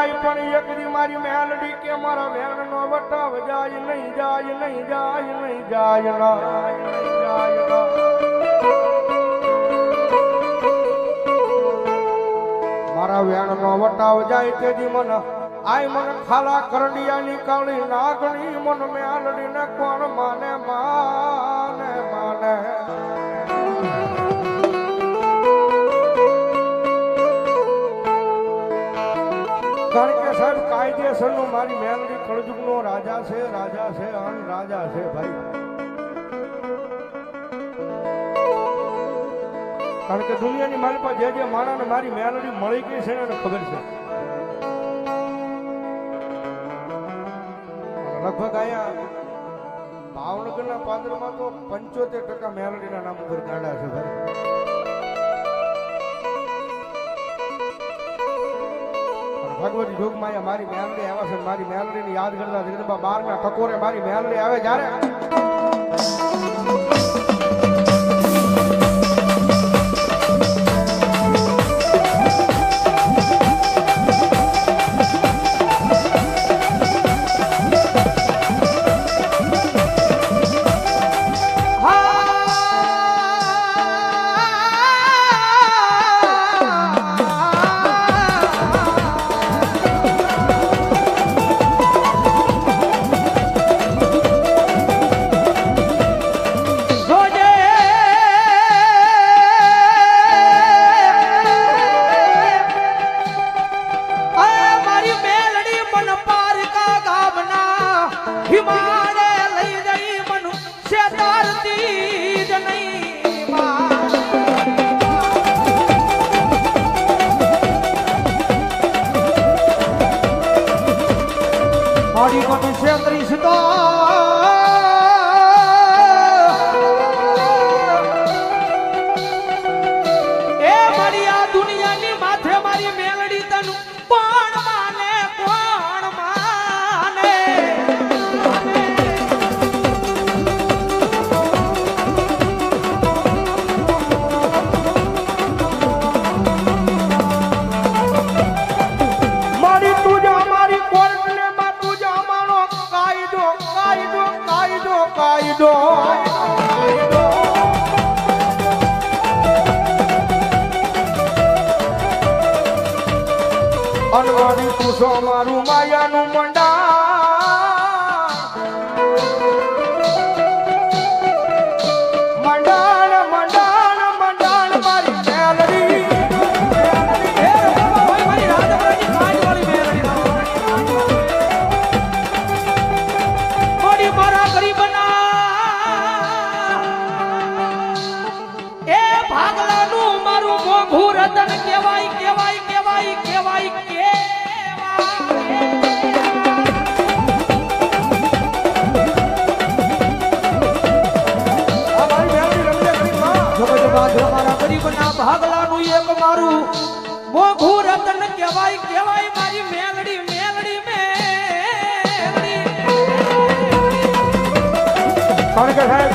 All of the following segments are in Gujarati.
જાય પણ એકરી મારી મેલડી કે મારા વેણ નો વટાવ જાય નહીં જાય નહીં જાય નહીં જાય મારા વેણ નો વટાવ જાય તેથી મને. આય મને ખાલા કરડિયા ની કાળી નાગણી, મન મેલડી ને કોણ માને માને રાજા છે રાજા છે, અન રાજા છે ભાઈ. કારણ કે દુનિયાની મારી પાસે જે જે માણસને મારી મેલડી મળી ગઈ છે એને ખબર છે. લગભગ અહીંયા ભાવનગરના પાદરમાં તો પંચોતેર ટકા મેલડીના નામ ઉપર ગાડા છે ભાઈ. ભગવતી જોગમાં અહીંયા મારી મેલડી આવે છે મારી મેલડીને યાદ કરતા જગદંબા બારના ટકોરે મારી મેલડી આવે, જ્યારે જગતબાજ મારા ગરીબના ભાગલાનું એક મારું. મોઘું રતન કહેવાય કહેવાય મારી મેલડી મેલડી મેલડી. કારણ કે સાહેબ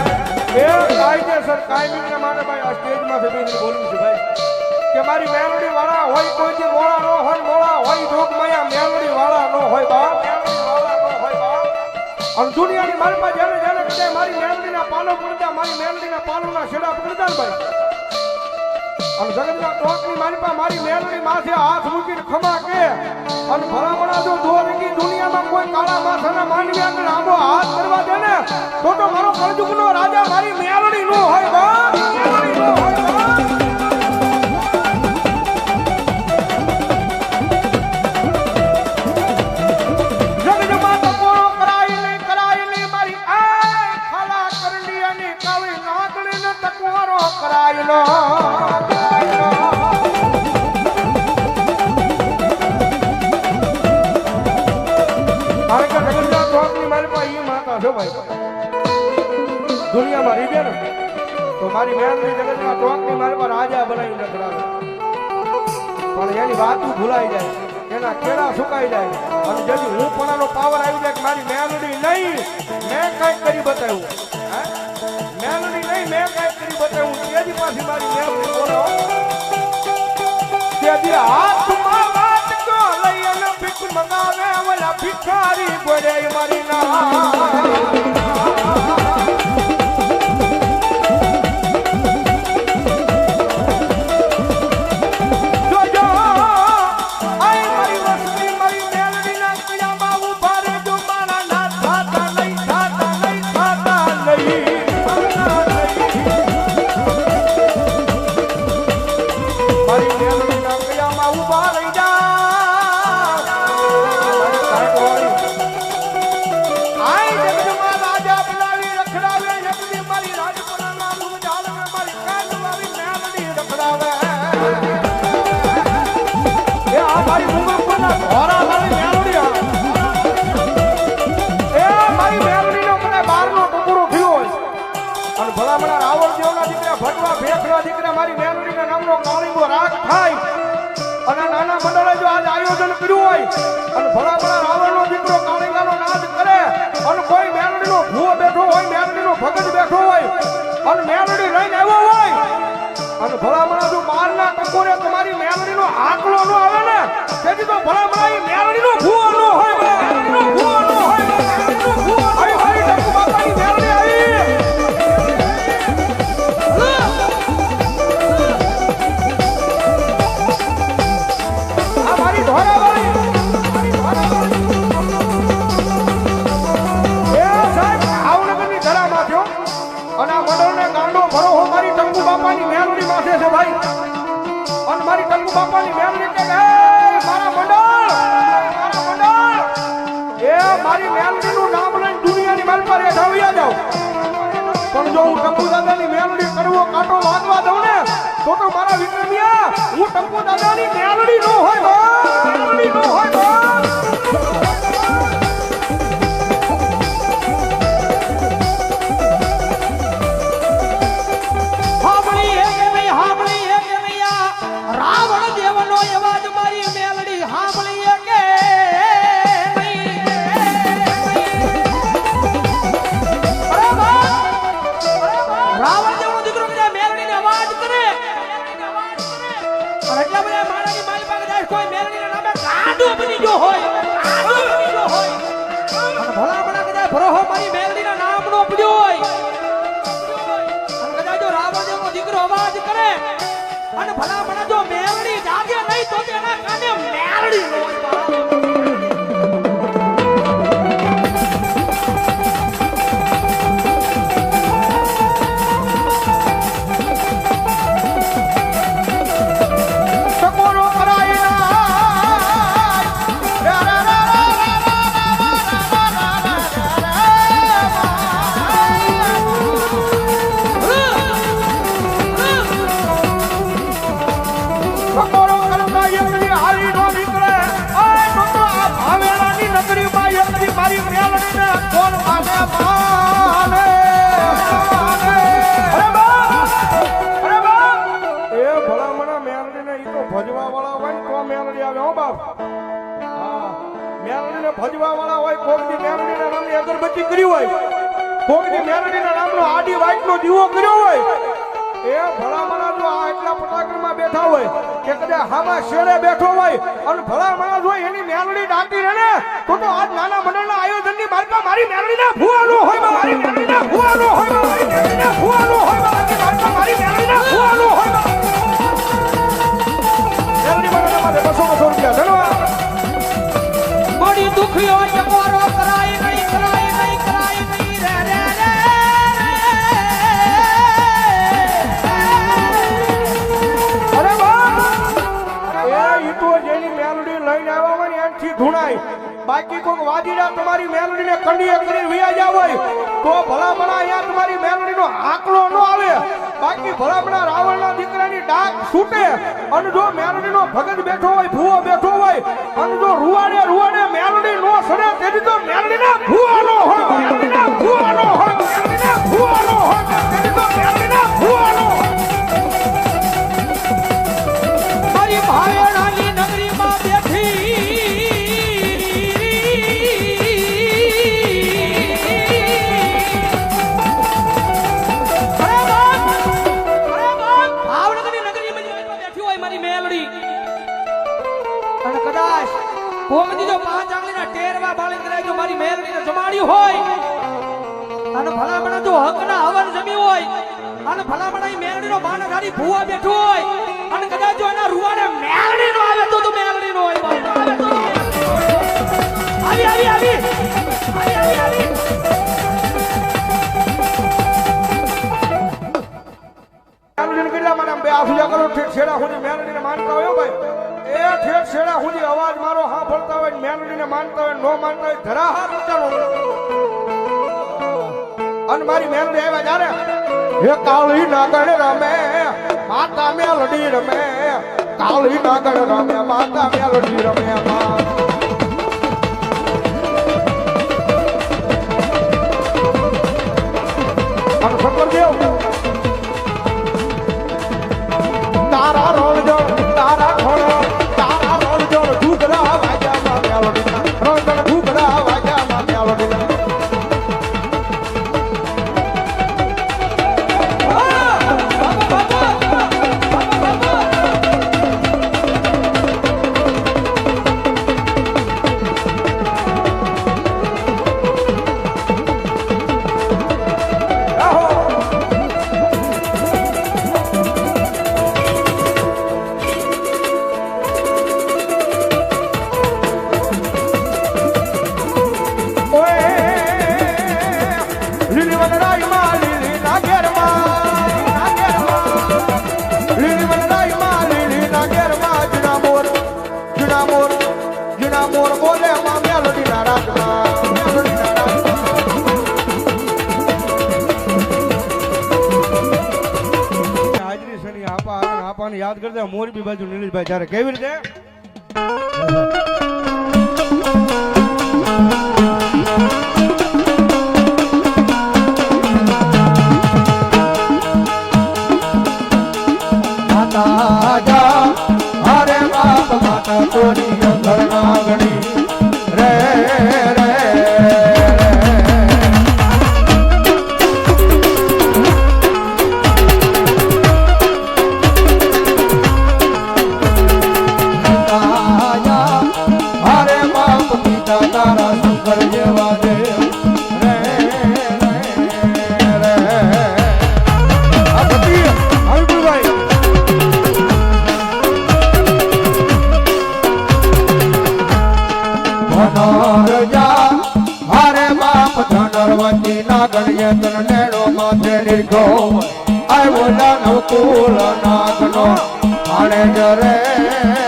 એ કાયદેસર મારે ભાઈ આ સ્ટેજમાંથી બેસીને બોલવું છે ભાઈ. કે મારી મેલડી વાળા હોય કોઈથી મોળા ન હોય મોળા હોય જોગમાયા મેલડી વાળા ન હોય બાપ. અને દુનિયાની મારી પાસે જેને મારી મેલડીના પાલો પડતા, મારી મેલડીના પાલોના છેડા પકડતા અને જગતના ટોકની મારી મારી મેલડી માથે હાથ મૂકીને ખમા કે, અને ભલામણા જો દોરગી દુનિયામાં કોઈ કાળા માથાના માનવી આગળ આંબો હાથ કરવા દે ને, તો તો મારો કળજુગનો રાજા, મારી મેલડી નો હોય બા. જગતના ટોકની મારી રાજા બનાવી નખડાવે પણ એની વાતું ભૂલાઈ જાય. એના કેળા સુકાઈ જાય. અને જેથી હું પણ પાવર આવી જાય કે મારી મેલડી નહીં, મેં કંઈક કરી બતાવ્યું? મેલડી નહીં, મેં કંઈક કરી બતાવ્યું. તેજી પાછી મારી મેલડી બોલો. તેજી હાથમાં વાટકો લઈ અને ભીખ ભિખારી બોલે મારી ના કાળીંગો રાગ થાય અને નાના મંડળે જો આજ આયોજન કર્યું હોય, અને ભલામણા રાવણનો દીકરો કાળીંગાનો નાદ કરે, અને કોઈ મેલડીનો ભૂવો બેઠો હોય મેલડીનો ભગત બેઠો હોય, અને મેલડી લઈને આવ્યો હોય, અને ભલામણા જો બહારના ટકોરે તમારી મેલડીનો આંકડો ન આવે ને, તેથી તો ભલામણા એ મેલડીનો ભૂવો ન જો હું ટંકુ દાદાની મેલડી કરવો, કાંટો વાગવા દઉં ને, તો તો મારા વિક્રમિયા, હું ટંકુ દાદાની મેલડી નો હોય મેલડી નો હોય બની ગયો હોય. અને ભલામણા કદાચ ભરોહો મારી મેલડીના નામનો પડ્યો હોય. અને કદાચ જો રાવણદેવનો દીકરો અવાજ કરે. અને ભલા ભલા જો મેલડી જાગે નહીં તો તેના કાને મેલડીને ભજવા વાળા હોય, કોકની મેલડીના નામની અગરબત્તી કરી હોય, કોકની મેલડીના નામનો આડી વાઈટનો દીવો કર્યો હોય, એ ભલામણા જો આ એટલા પટાકરમાં બેઠા હોય કે કદાચ હામાં શેરે બેઠો હોય અને ભલામણા જો એની મેલડી ડાટી રહે ને, તો તો આજ નાના મંડળના આયોજનની બારકા મારી મેલડીના ભૂવાનો હોય મારી મેલડીના ભૂવાનો હોય મારી મેલડીના ભૂવાનો હોય મારી આજની મારી મેલડીના ભૂવાનો હોય. મેલડી માટે બસો બસો રૂપિયા ધન્યવાદ બાકી કોઈક વાજીડા તમારી મેલડીને કંડીએ કરી વિયા જાવ હોય તો ભલા ભલા અહીંયા તમારી મેલડીનો આંકડો ન આવે બાકી ભલા ભલા રાવણના દીકરાની ડાક છૂટે અને જો મેલડીનો ભગત બેઠો હોય ભૂવો બેઠો હોય અને જો રૂવાડે રૂવાડે મેલડી નો સડે તેથી તો જો મારી મહેરબીને જમાડ્યું હોય. અને ભલામણા જો હકના હવન જમી હોય, અને ભલામણા મેલડીનો માનસ હારી ભૂવા બેઠો હોય, અને કદાચ જો એના રૂવાને મેલડીનો આવે તો તો મેલડીનો હોય આવે. આવી આવી આવી. આવી આવી કેટલા મને બે આફિયા કરો, ઠેઠ છેડા સુધી મેલડીને માનતા હોય ભાઈ? એ ઠેઠ છેડા સુધી અવાજ મારો હા ભળતા હોય મેલડીને માનતા હોય નો માનતા હોય, ધરા હાથ ઊંચાનો અને મારી મેલોડી આવ્યા જ્યારે, હે કાળી નાગણ રમે, માતા મેલોડી રમે કાળી નાગણ રમે, માતા મેલોડી રમે મા યાદ કરતા મોરબી બાજુ નીલેશભાઈ ત્યારે કેવી રીતે આણે જરે